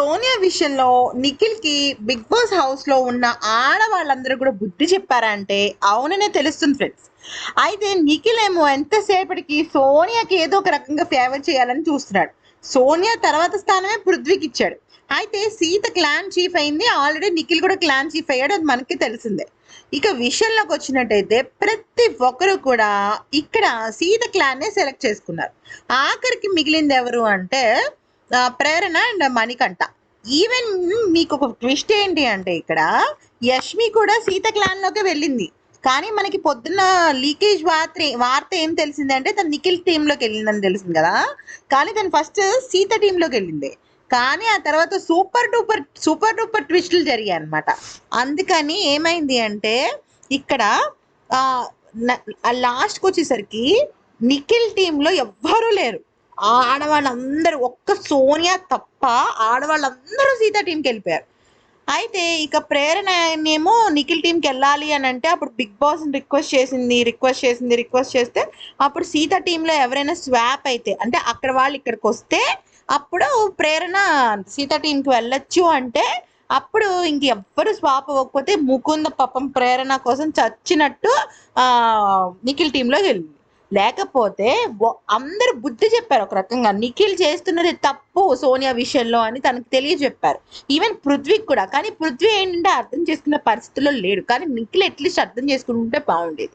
సోనియా విషయంలో నిఖిల్కి big boss హౌస్లో ఉన్న ఆడవాళ్ళందరూ కూడా బుద్ధి చెప్పారంటే అవుననే తెలుస్తుంది ఫ్రెండ్స్. అయితే నిఖిల్ ఏమో ఎంతసేపటికి సోనియాకి ఏదో ఒక రకంగా ఫేవర్ చేయాలని చూస్తున్నాడు. సోనియా తర్వాత స్థానమే పృథ్వీకి ఇచ్చాడు. అయితే సీత క్లాన్ చీఫ్ అయింది. ఆల్రెడీ నిఖిల్ కూడా క్లాన్ చీఫ్ అయ్యాడు. అది మనకి తెలిసిందే. ఇక విషయంలోకి వచ్చినట్టయితే ప్రతి ఒక్కరు కూడా ఇక్కడ సీత క్లాన్నే సెలెక్ట్ చేసుకున్నారు. ఆఖరికి మిగిలింది ఎవరు అంటే ప్రేరణ అండ్ మణికంఠ. ఈవెన్ మీకు ఒక ట్విస్ట్ ఏంటి అంటే ఇక్కడ యష్మి కూడా సీత క్లాన్లోకి వెళ్ళింది. కానీ మనకి పొద్దున్న లీకేజ్ వార్త వార్త ఏం తెలిసింది అంటే తను నిఖిల్ టీంలోకి వెళ్ళిందని తెలిసింది కదా? కానీ తను ఫస్ట్ సీత టీంలోకి వెళ్ళింది. కానీ ఆ తర్వాత సూపర్ డూపర్ సూపర్ డూపర్ ట్విస్టులు జరిగాయి అనమాట అందుకని ఏమైంది అంటే ఇక్కడ లాస్ట్కి వచ్చేసరికి నిఖిల్ టీంలో ఎవ్వరూ లేరు. ఆడవాళ్ళందరూ ఒక్క సోనియా తప్ప ఆడవాళ్ళందరూ సీత టీంకి వెళ్ళిపోయారు. అయితే ఇక ప్రేరణ ఏమో నిఖిల్ టీంకి వెళ్ళాలి అని అంటే అప్పుడు బిగ్ బాస్ రిక్వెస్ట్ చేసింది రిక్వెస్ట్ చేసింది రిక్వెస్ట్ చేస్తే అప్పుడు సీత టీంలో ఎవరైనా స్వాప్ అయితే అంటే అక్కడ వాళ్ళు ఇక్కడికి వస్తే అప్పుడు ప్రేరణ సీత టీంకి వెళ్ళొచ్చు అంటే అప్పుడు ఇంక ఎవ్వరు స్వాప్ అవ్వకపోతే ముకుంద పాపం ప్రేరణ కోసం చచ్చినట్టు నిఖిల్ టీంలో వెళ్ళింది. లేకపోతే అందరు అందరూ బుద్ధి చెప్పారు ఒక రకంగా. నిఖిల్ చేస్తున్నది తప్పు సోనియా విషయంలో అని తనకు తెలియజెప్పారు. ఈవెన్ పృథ్వీకి కూడా. కానీ పృథ్వీ ఏంటంటే అర్థం చేసుకునే పరిస్థితుల్లో లేడు. కానీ నిఖిల్ ఎట్లీస్ట్ అర్థం చేసుకుంటే బాగుండేది.